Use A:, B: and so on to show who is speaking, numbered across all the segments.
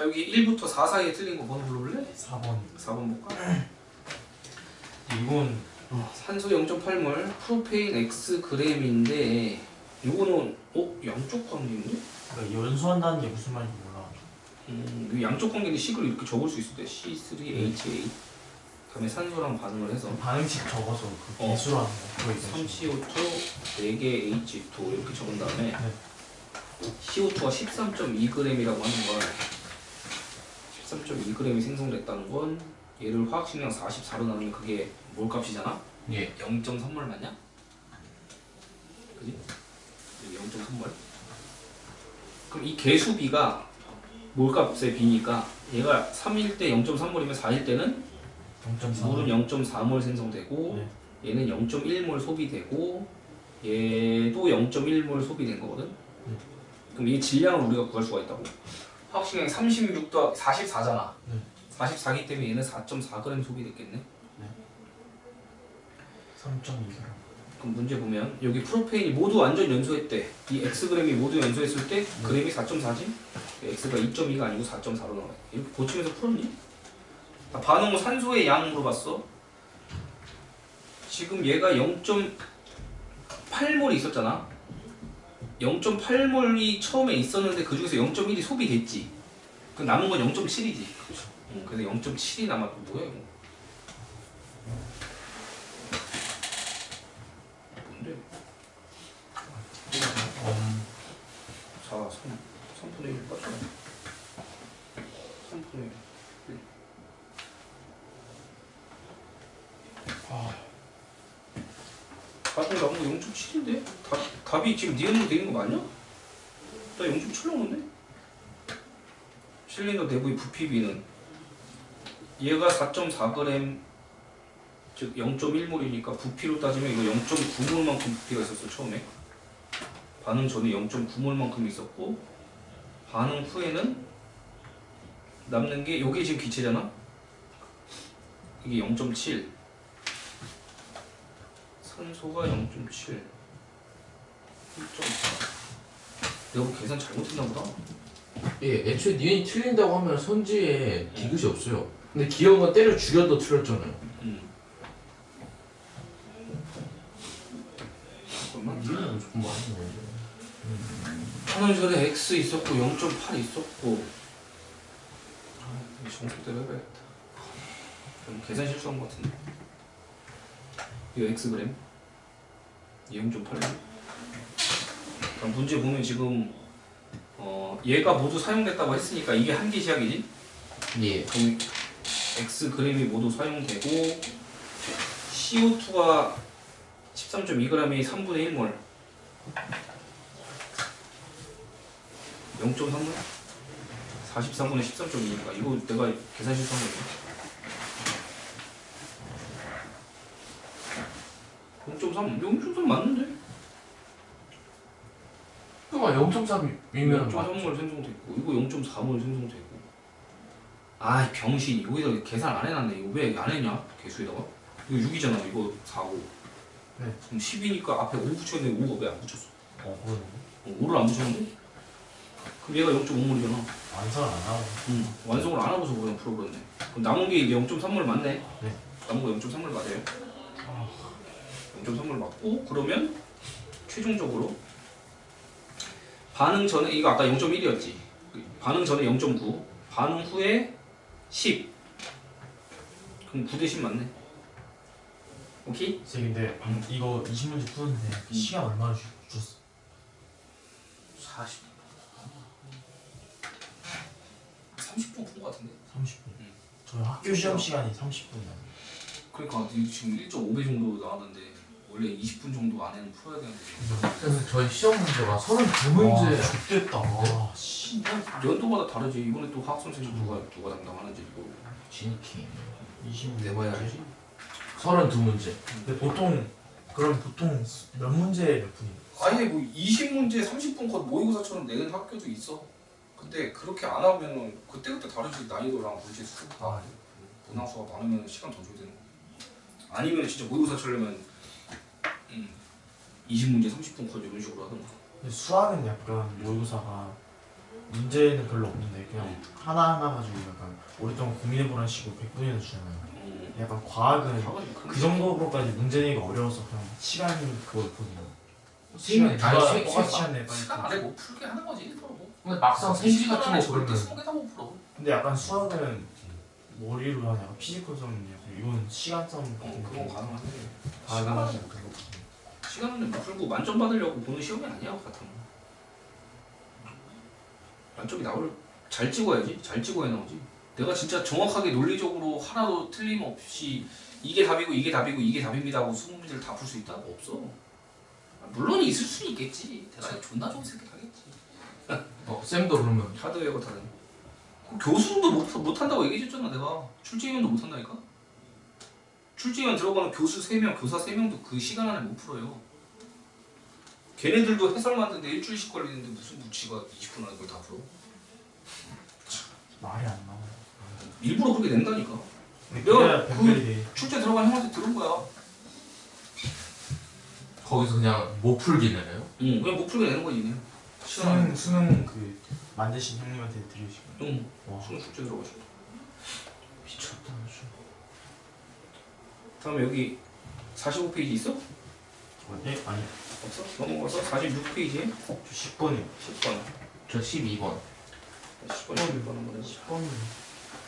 A: 자 여기 1부터 4 사이에 틀린 거 번호 불러볼래?
B: 4번
A: 4번 볼까?
B: 이건
A: 어, 산소 0.8몰 프로페인 X 그램인데 요거는 어? 양쪽 관계인데?
B: 그러니까 연수한다는 게 무슨 말인지 몰라
A: 음, 이 양쪽 관계인데 식을 이렇게 적을 수 있을 때 C3H8 다음에 산소랑 반응을 해서
B: 반응식 적어서 그
A: 어.
B: 개수로 하는 거 그거 얘기하시는
A: 3CO2 4개 H2 이렇게 적은 다음에
B: 네.
A: CO2가 13.2g이라고 하는 건 13.2g이 생성됐다는 건 얘를 화학식량 44로 나누면 그게 몰 값이잖아?
B: 예
A: 0.3몰 맞냐? 그지? 0.3몰 그럼 이 개수비가 몰값의 비니까 얘가 3일 때 0.3몰이면 4일 때는
B: 0.4
A: 물은 0.4몰 생성되고
B: 네.
A: 얘는 0.1몰 소비되고 얘도 0.1몰 소비된 거거든.
B: 네.
A: 그럼 이 질량을 우리가 구할 수가 있다고. 화학식량이 36도 44잖아.
B: 네.
A: 44기 때문에 얘는 4.4g 소비됐겠네.
B: 3.2g
A: 그럼 문제 보면 여기 프로페인이 모두 완전 연소했대. 이 xg이 모두 연소했을 때 그램이 4.4지? x가 2.2가 아니고 4.4로 나와. 이렇게 고치면서 풀었니? 아, 반응은 산소의 양 물어봤어. 지금 얘가 0.8몰이 있었잖아. 0.8몰이 처음에 있었는데 그 중에서 0.1이 소비됐지. 그 남은 건 0.7이지. 응, 그래서 0.7이 남았고 뭐야 이거? 뭔데?
B: 음,
A: 4, 3, 3분의 1 빠져. 3분의 1.
B: 아,
A: 답은 나온 거 0.7인데? 답, 답이 지금 니은으로 되는 거 맞냐? 나 0.7 나오는데? 실린더 내부의 부피비는 얘가 4.4g 즉 0.1몰이니까 부피로 따지면 이거 0.9몰만큼 부피가 있었어 처음에 반응 전에 0.9몰만큼 있었고 반응 후에는 남는 게 여기 지금 기체잖아 이게 0.7 산소가 0.7 1.4 내가 뭐 계산 잘못했나 보다?
C: 예, 애초에 니은이 틀린다고 하면 선지에 디귿이 없어요. 근데 기영은 때려 죽여도 틀렸잖아요.
A: 음. 잠깐만.
B: 니는 무조건 많이 넣어야
A: 하는 전에 X 있었고 0.8 있었고. 아, 이거 정수대로 해봐야겠다. 계산 실수한 것 같은데. 이거 X그램 얘 0.8g 그럼 문제 보면 지금 어 얘가 모두 사용됐다고 했으니까 이게 한계 시약이지?
C: 예.
A: 그럼 X 그램이 모두 사용되고 CO2가 13.2g이 3분의 1몰. 0.3몰? 43분의 13.2니까 이거 내가 계산 실수한 거지 0.3 0.3 맞는데?
C: 그러니까 0.3이면
A: 0.3몰 생성됐고 이거 0.4몰 생성되고. 아 병신 여기다 계산 안 해놨네. 이거 왜 안 했냐? 개수에다가? 이거 6이잖아 이거 4고.
B: 네.
A: 그럼 10이니까 앞에 5 붙였는데 5가 왜 안 붙였어?
B: 어,
A: 어, 5를 안 붙였는데? 그럼 얘가 0.5몰이잖아.
B: 완성을 안 하고.
A: 응. 완성을 안 하고서 그냥 풀어버렸네. 그럼 남은 게 이제 0.3몰 맞네?
B: 네.
A: 남은 거 0.3몰 맞아요 0.3몰 맞고. 그러면 최종적으로 반응 전에 이거 아까 0.1이었지? 반응 전에 0.9 반응 후에 10 그럼 9 대 10 맞네. 오케이?
B: 선생님 근데 방- 이거 20문제 푸는데 그 시간 얼마나 주, 주셨어?
A: 40 30분 푼거 같은데?
B: 30분.
A: 응.
B: 저희 학교 시험 시간이 30분이야.
A: 그러니까 지금 1.5배 정도 나왔는데 원래 20분 정도 안에는 풀어야 되는데
C: 그래서 저희 시험 문제가 32문제.
B: 와 X됐다. 와 씨.
A: 연도마다 다르지. 이번에 또 화학 선생님 누가 누가 담당하는지 이거.
C: 진키
B: 20문제
A: 내봐야 알지?
C: 32문제.
B: 근데 보통 그럼 보통 몇 문제 몇 분이?
A: 아예 뭐 20문제 30분 컷 모의고사처럼 내는 학교도 있어. 근데 그렇게 안 하면은 그때그때 다르지. 난이도랑 문제 수 다. 문항수가 많으면 시간 더 줘야 되는 거. 아니면 진짜 모의고사 치려면 음, 20문제 30분 컷 이런 식으로 하던가
B: 근데 수학은 약간 모의고사가 문제는 별로 없는데 그냥 하나 하나 가지고 약간 오랫동안 고민해보라는 식으로 100분이나 주잖아요.
A: 음.
B: 약간 과학은
A: 과학은 그
B: 정도로까지 문제 내기가 어려워서 그냥 시간이 그거였거든요.
C: 시간-
B: 시간 누가
C: 아니, 시-
B: 똑같이
C: 시-
B: 시간 내.
D: 시간 안에 못 풀게 하는 거지 서로.
C: 근데 막상 생지 같은 거
D: 절대
C: 보면
D: 스무 개다 못 풀어.
B: 근데 약간 수학은 머리로 하냐, 피지컬 싸움이냐, 이건 시간 싸움
A: 어,
B: 같은
A: 그건
B: 거.
A: 가능한데
B: 다 가능하지 않거든요.
A: 시간은 못 풀고 만점 받으려고 보는 시험이 아니야 같은 거. 만점이 나올 잘 찍어야지 잘 찍어야 나오지. 내가 진짜 정확하게 논리적으로 하나도 틀림없이 이게 답이고 이게 답이고 이게 답입니다 하고 20문제를 다 풀 수 있다? 없어. 아, 물론 있을 수는 있겠지. 대단히
D: 존나 좋은 새끼 하겠지.
C: 어, 쌤도 그러면.
A: 하드웨어 다른. 그 교수도 못, 못한다고 얘기해줬잖아 내가. 출제위원도 못한다니까 출제위원 들어가는 교수 3명 교사 3명도 그 시간 안에 못 풀어요 걔네들도 해설 만드는데 일주일씩 걸리는데 무슨 무치가 20분 안에 그걸 다 풀어
B: 말이 안 나와요.
A: 일부러 그렇게 낸다니까
B: 근데
A: 내가
B: 그-.
A: 출제 들어간 형한테 들은 거야
C: 거기서 그냥 못 풀기 내나요?
A: 응 그냥 못 풀게 내는 거지
B: 수능 수능 그 만드신 형님한테 드리시고.
A: 응
B: 와
A: 수능 출제 들어가시고
B: 미쳤다.
A: 다음에 여기 45페이지 있어?
B: 예? 아니
A: 없어? 넘어가서 46페이지에
B: 저 10번이요.
A: 10번
C: 저 12번
A: 10번 11번 한번 해보자
B: 10번은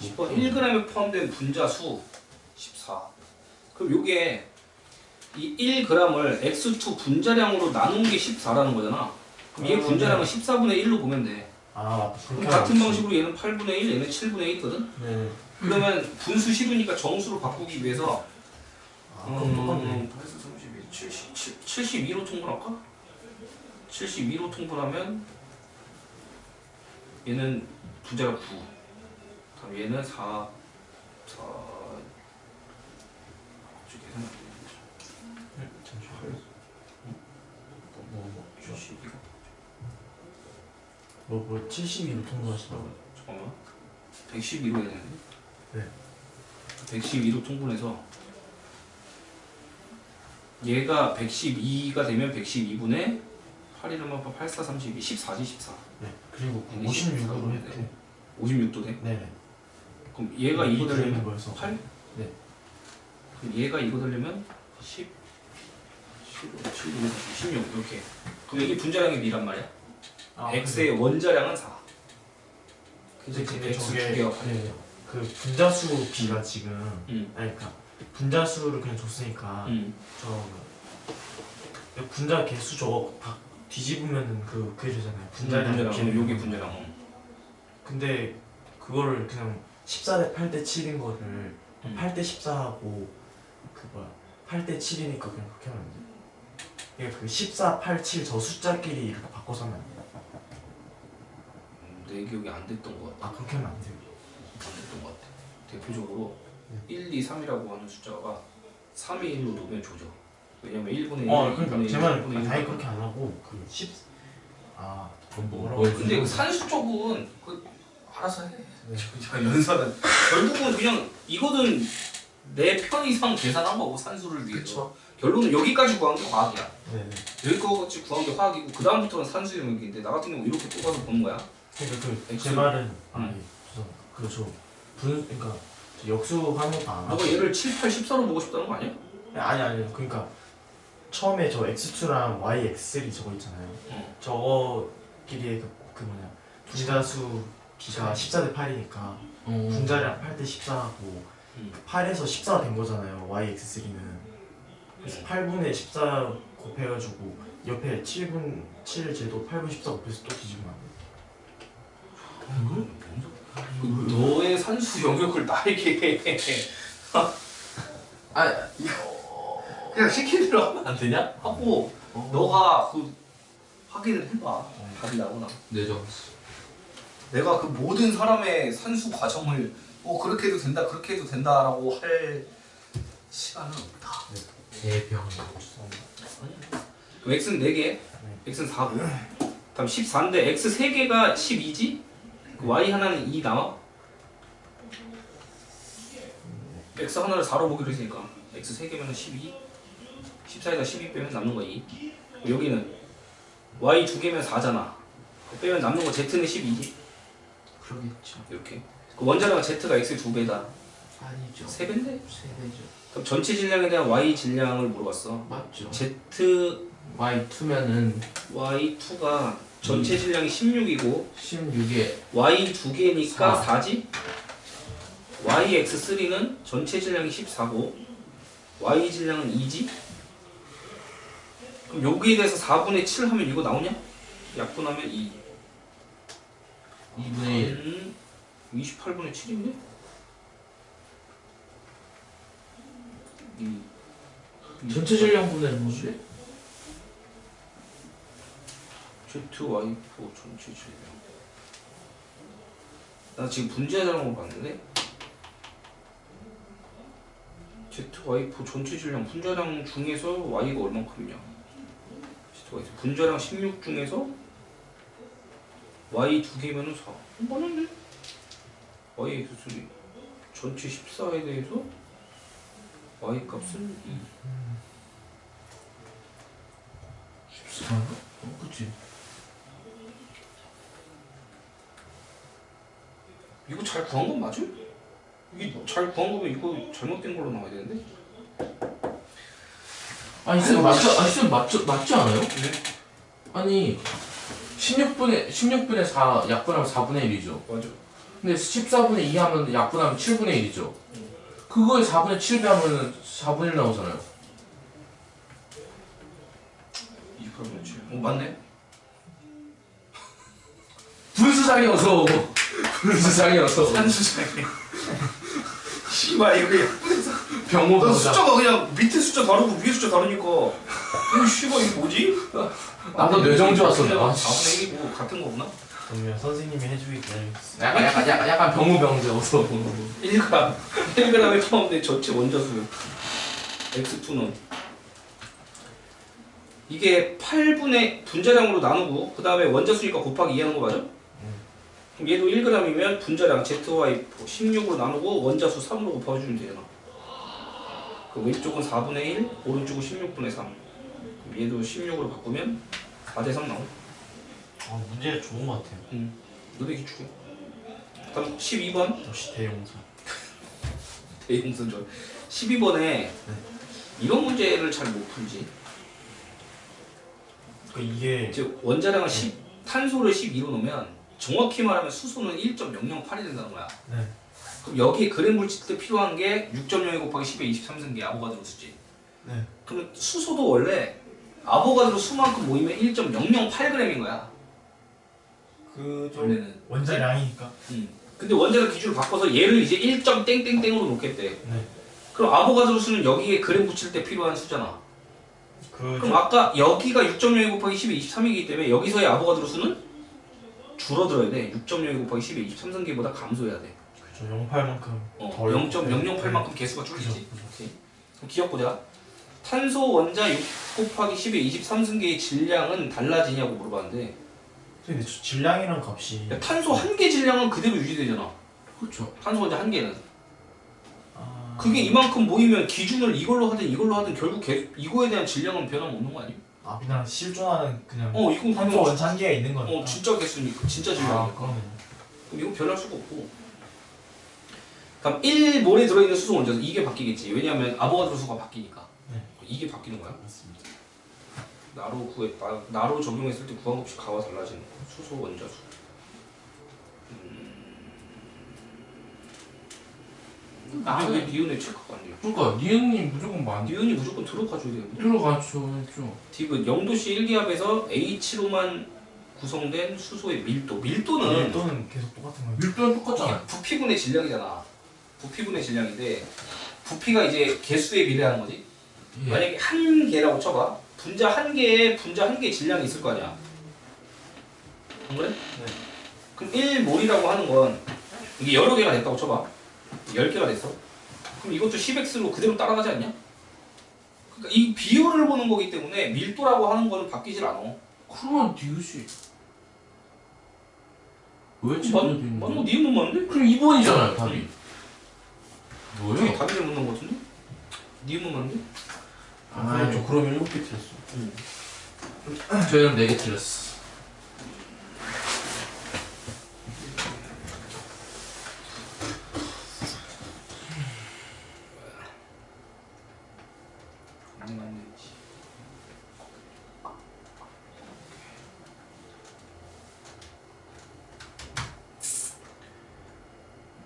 A: 10번 1g에 포함된 분자 수 14 그럼 요게 이 1g을 x2 분자량으로 나눈 게 14라는 거잖아 그럼 얘
B: 아,
A: 분자량은 14분의 1로 보면 돼
B: 아.
A: 그럼 같은. 방식으로 얘는 8분의 1, 얘는 7분의 1이거든
B: 네.
A: 그러면 분수 식으니까 정수로 바꾸기 위해서
B: 아 그럼 똑같네.
A: 음, 8, 32, 70, 72로 통분할까? 72로 통분하면 얘는 분자가 9 다음 얘는 4 4 갑자기 계산이 안 되네
B: 네, 잠시만요. 뭐, 뭐,
A: 72가
B: 뭐, 뭐 72로 통과하시더라고요.
A: 잠깐만 112로 해야 되는데?
B: 네.
A: 112로 통분해서 얘가 112가 되면 112분의 8이면 8, 4, 32, 14지 14
B: 네. 그리고
A: 이게
B: 56으로
A: 14로
B: 해도
A: 56도 돼?
B: 네네.
A: 그럼 얘가 이거
B: 들리는
A: 되려면
B: 거여서
A: 8?
B: 네.
A: 그럼 얘가 이거 되려면 10 15, 15, 16 이렇게 그럼 이게 분자량의 미란 말이야
B: 아,
A: x의 원자량은 4
B: 근데 근데
A: x 두
B: 저게
A: 개가 8
B: 네, 그 분자수 비가 지금
A: 응.
B: 아니 그러니까 분자 수를 그냥 줬으니까
A: 응.
B: 저 분자 개수 저거 다 뒤집으면은 그 그게 되잖아요. 분자량
A: 분자량
B: 비례.
A: 여기 분자량 어.
B: 근데 그거를 그냥 14대 8대 7인 거를
A: 음.
B: 8대 14하고 그 뭐야 8대 7이니까 그냥 그렇게 하면 안 돼. 그러니까 그 14, 8, 7 저 숫자끼리 이렇게 바꿔서 하면 안 돼.
A: 음, 내 기억이 안 됐던 것 같아
B: 아 그렇게 하면 안 돼요.
A: 안 됐던 것 같아 대표적으로
B: 네.
A: 1, 2, 3이라고 하는 숫자가 3이 1로 놓으면 조져 왜냐면 1분의 1,
B: 어 그러니까
A: 2분의 1,
B: 제 말은
A: 1분의 1
B: 당연히 그렇게 안 하고 그 10. 아
C: 뭐?
B: 뭐
A: 근데 그 산수 쪽은 그
D: 알아서 해.
B: 네.
A: 제가 연산은 결국은 그냥 이거는 내 편의상 계산한 거고 산수를 위해서 결론은 여기까지 구한 게 과학이야
B: 네네.
A: 여기까지 구한 게 화학이고 그 다음부터는 산수 영역인데 나 같은 경우 이렇게 뽑아서 보는 거야
B: 그러니까 그. 제 말은 아니
A: 음.
B: 죄송합니다. 그저 분 그러니까 저 역수하는 것도 안 하고
A: 너가 얘를 7, 8, 14로 보고 싶다는 거 아니야?
B: 아니 아니 그러니까 처음에 저 x2랑 y3 저거 있잖아요.
A: 어.
B: 저거끼리의 그, 그 뭐냐 분자수 비가 14대 8이니까
C: 어,
B: 분자량 8대 14하고
A: 음.
B: 8에서 14가 된 거잖아요. yx3는 그래서 8분의 14 곱해가지고 옆에 7분 7 제도 8분 14 곱해서 또 뒤집으면 안 돼.
A: 그 너의 산수 영역을 나에게
C: 아
A: 그냥 시키는 대로 하면 안 되냐? 하고 너가 그 확인을 해봐. 답이 나오나?
C: 네죠.
A: 내가 그 모든 사람의 산수 과정을 어 그렇게 해도 된다 그렇게 해도 된다라고 할 시간은 없다.
C: 대병
A: 그럼 x는 4개 x는 4고 다음 14인데 x 3개가 12지? 그 y 하나는 2 나와? x 하나를 4로 보기로 했으니까 x 3개면 12 14에다 12 빼면 남는 거 2 여기는 y 2개면 4잖아 빼면 남는 거 z는 12지?
C: 그러겠죠.
A: 이렇게 그 원자량은 Z가 X의 두 배다
C: 아니죠.
A: 세 배인데?
C: 세 배죠.
A: 그럼 전체 질량에 대한 Y 질량을 물어봤어
C: 맞죠.
A: Z
C: Y2면은
A: Y2가 전체 질량이 16이고
C: 16에
A: Y 두 개니까
C: 사.
A: 4지 YX3는 전체 질량이 14고 Y 질량은 2지 그럼 여기에 대해서 4분의 7 하면 이거 나오냐? 약분하면 2
C: 2분의 1.
A: 음, 28분의 7인데? 2
C: 전체 질량 분의 뭐지?
A: ZY4 전체 질량 나 지금 분자량으로 봤는데 ZY4 전체 질량 분자량 중에서 Y가 얼만큼이냐 ZY4 분자량 16 중에서 Y 두 개면은 4 맞는데? Y X3 전체 14에 대해서 Y 값은 2
C: 14? 어, 그치.
A: 이거 잘 구한 건 맞음? 이게 잘 구한 거면 이거 잘못된 걸로 나와야 되는데?
C: 아니, 쌤 맞죠? 아니, 쌤 맞죠? 맞지 않아요?
A: 네.
C: 아니, 16분의, 16분의 4, 약분하면 4분의 1이죠.
A: 맞아
C: 근데 14분의 2 하면 약분하면 7분의 1이죠. 그거에 4분의 7 배하면 4분의 1 나오잖아요.
A: 28분의 7 어, 맞네
C: 분수상이 어서. 분수상이어서.
A: 산수장이 씨발 이거
C: 병호
A: 너. 숫자가 그냥 밑에 숫자 다르고 위에 숫자 다르니까 이거 씨발 이게 뭐지?
C: 나도 뇌정지 왔었네. 아,
A: 4분의 1이고 같은 거구나
B: 그러면 선생님이 해주기 기다리겠습니다.
C: 약간, 약간, 약간, 약간 병호 병자어서.
A: 1g 1g에 포함된 전체 원자수 x2는 이게 8분의 분자량으로 나누고 그 다음에 원자수니까 곱하기 2 하는 거 맞아? 그럼 얘도 1g이면 분자량 ZY 16으로 나누고 원자수 3으로 곱해주면 되잖아 그 왼쪽은 4분의 1 오른쪽은 16분의 3 그럼 얘도 16으로 바꾸면 4대 3 나오
B: 아 문제 좋은 것 같아요.
A: 응 너네 기축해 다음 12번.
B: 역시 대용사.
A: 대용선 줄 12번에 이런 문제를 잘 못 풀지.
B: 그 이게
A: 즉 원자량을 10, 탄소를 12로 놓으면 정확히 말하면 수소는 1.008이 된다는 거야.
B: 네.
A: 그럼 여기에 그램 물질 때 필요한 게 6.02 곱하기 10의 23승계 아보가드로 수지.
B: 네.
A: 그러면 수소도 원래 아보가드로 수만큼 모이면 1.008g인 거야.
B: 그좀
A: 원래는.
B: 원자량이니까.
A: 음. 근데 원자력 기준을 바꿔서 얘를 이제 1.땡땡땡으로 놓겠대.
B: 네.
A: 그럼 아보가드로 수는 여기에 그램 붙일 때 필요한 수잖아.
B: 그
A: 그럼 아까 여기가 6.02 곱하기 10의 23이기 때문에 여기서의 아보가드로 수는 줄어들어야 돼. 6.02 곱하기 10의 23승계보다 감소해야 돼.
B: 그죠 08만큼
A: 어,
B: 더
A: 0.008만큼 개수가. 오케이. 그럼 기억보자. 탄소 원자 6 곱하기 10의 23승계의 질량은 달라지냐고 물어봤는데
B: 근데 저 질량이란 값이
A: 야, 탄소 한 개 질량은 그대로 유지되잖아.
C: 그렇죠.
A: 탄소 원자 한 개는.
B: 아...
A: 그게 이만큼 모이면 기준을 이걸로 하든 이걸로 하든 결국 개, 이거에 대한 질량은 변함 없는 거 아니야?
B: 아 그냥 실존하는 그냥
A: 어, 이건
B: 탄소 원자 한계가 있는 거니까.
A: 어, 진짜 개수니까 진짜
B: 아,
A: 질량이니까.
B: 그러네.
A: 그럼 이거 변할 수가 없고. 그럼 1몰에 들어있는 수소 원자수 이게 바뀌겠지. 왜냐하면 아보가드로 수가 바뀌니까.
B: 네.
A: 이게 바뀌는 거야.
B: 맞습니다.
A: 나로 구해 나, 나로 적용했을 때 구한 값이 가와 달라지는 거. 수소 원자 수. 근데 왜 니은에 체크가 안 돼?
C: 그러니까 니은님 무조건 많이
A: 니은이 무조건 들어가줘야 되는데.
C: 들어가죠.
A: 디귿 0도씨 1기압에서 H로만 구성된 수소의 밀도. 밀도는
B: 또는 계속 똑같은 거예요.
C: 밀도는
A: 이게
C: 똑같잖아.
A: 부피분의 질량이잖아. 부피분의 질량인데 부피가 이제 개수에 비례하는 거지.
C: 예.
A: 만약에 한 개라고 쳐봐. 분자 한 개에 분자 한 개의 질량이 있을 거 아니야. 안 그래?
B: 네.
A: 그럼 1몰이라고 하는 건 이게 여러 개가 됐다고 쳐봐. 10개가 됐어. 그럼 이것도 10x로 그대로 따라가지 않냐? 그러니까 이 비율을 보는 거기 때문에 밀도라고 하는 거는 바뀌질 않아.
C: 그러면 니은씨 왜
A: 맞,
C: 지금
A: 맞는 거 니은 못 맞는데?
C: 그럼 2번이잖아요 답이.
A: 저기
C: 뭐예요?
A: 답이 잘못 나온 거 같은데? 니은 못 맞는데?
B: 아, 그렇죠. 그러면 일곱 개 틀렸어.
C: 저희는 4개 틀렸어.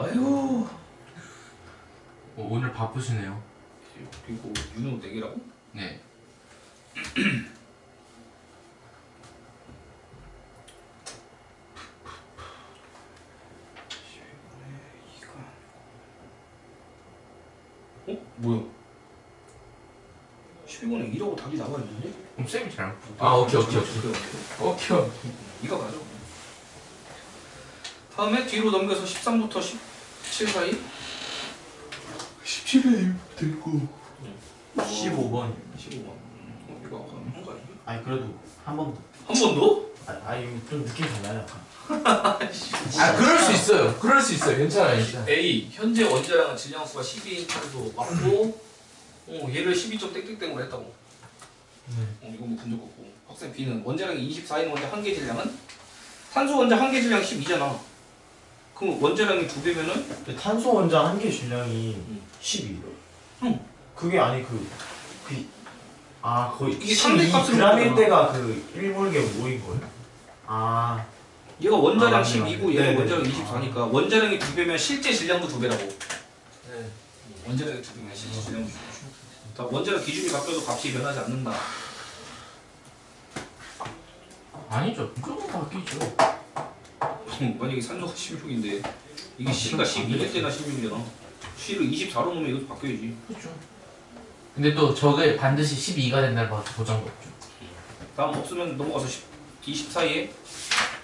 A: 아이고.
C: 어, 오늘 바쁘시네요.
A: 그리고 윤호 4개라고?
C: 네.
A: 어? 뭐야? 12번에 2라고 답이 나와 있는데?
C: 그럼 쌤이 잘. 아 오케이 오케이 오케이. 오케이 오케이.
A: 이거 가죠. 다음에 뒤로 넘겨서 13부터 17 사이
C: 17회 되고.
B: 15번
A: 15번. 어, 이거 아까 한거 아니야?
B: 아니 그래도 한 번 더.
A: 한 번 더?
B: 아, 아 이거 좀 느낌 달라요 약간
C: 아 그럴 수 있어요. 그럴 수 있어요. 괜찮아요. 괜찮아요.
A: A 현재 원자량은 질량수가 12인 탄소 맞고 어, 얘를 12점 땡땡땡으로 했다고.
B: 네.
A: 어, 이건 뭐 분적 없고. 학생 B는 원자량이 24인 원자 한 개 질량은 탄소 원자 한 개 질량 12잖아. 그럼 원자량이 두 배면은
B: 근데 탄소 원자 한 개 질량이
A: 음.
B: 12.
A: 응.
B: 그게 아니 그, 그, 아, 거의
A: 이게 상대값으로
B: 12g일
A: 보잖아.
B: 때가 그 1몰게 5인 거예요? 아,
A: 얘가 원자량
B: 아, 맞네,
A: 12고
B: 맞네.
A: 얘가
B: 네네.
A: 원자량 24니까 원자량이 두 배면 실제 질량도 두 배라고.
C: 네.
A: 원자량이 두 배면 실제 질량도 두. 자, 원자량 기준이 바뀌어도 값이 변하지 않는다.
C: 아니죠. 무조건 바뀌죠.
A: 만약에 산소가 16인데 이게
C: 아,
A: C가
C: 그럼
A: 12일 때나 16이잖아. C를 24로 놓으면 이것도 바뀌어야지.
C: 그렇죠. 근데 또 저게 반드시 12가 된다는 거 보장도 없죠.
A: 다음 없으면 넘어가서 10, 20 사이에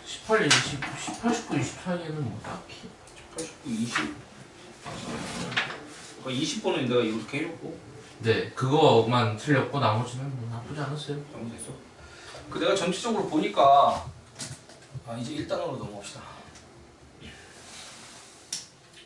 C: 18, 20, 18, 19, 20 사이에는 뭐 딱히.
A: 89, 20. 그러니까 20번은 내가 이렇게 해줬고
C: 네, 그거만 틀렸고 나머지는 뭐 나쁘지 않았어요.
A: 잘못했어. 그 내가 전체적으로 보니까 아 이제 1단으로 넘어갑시다.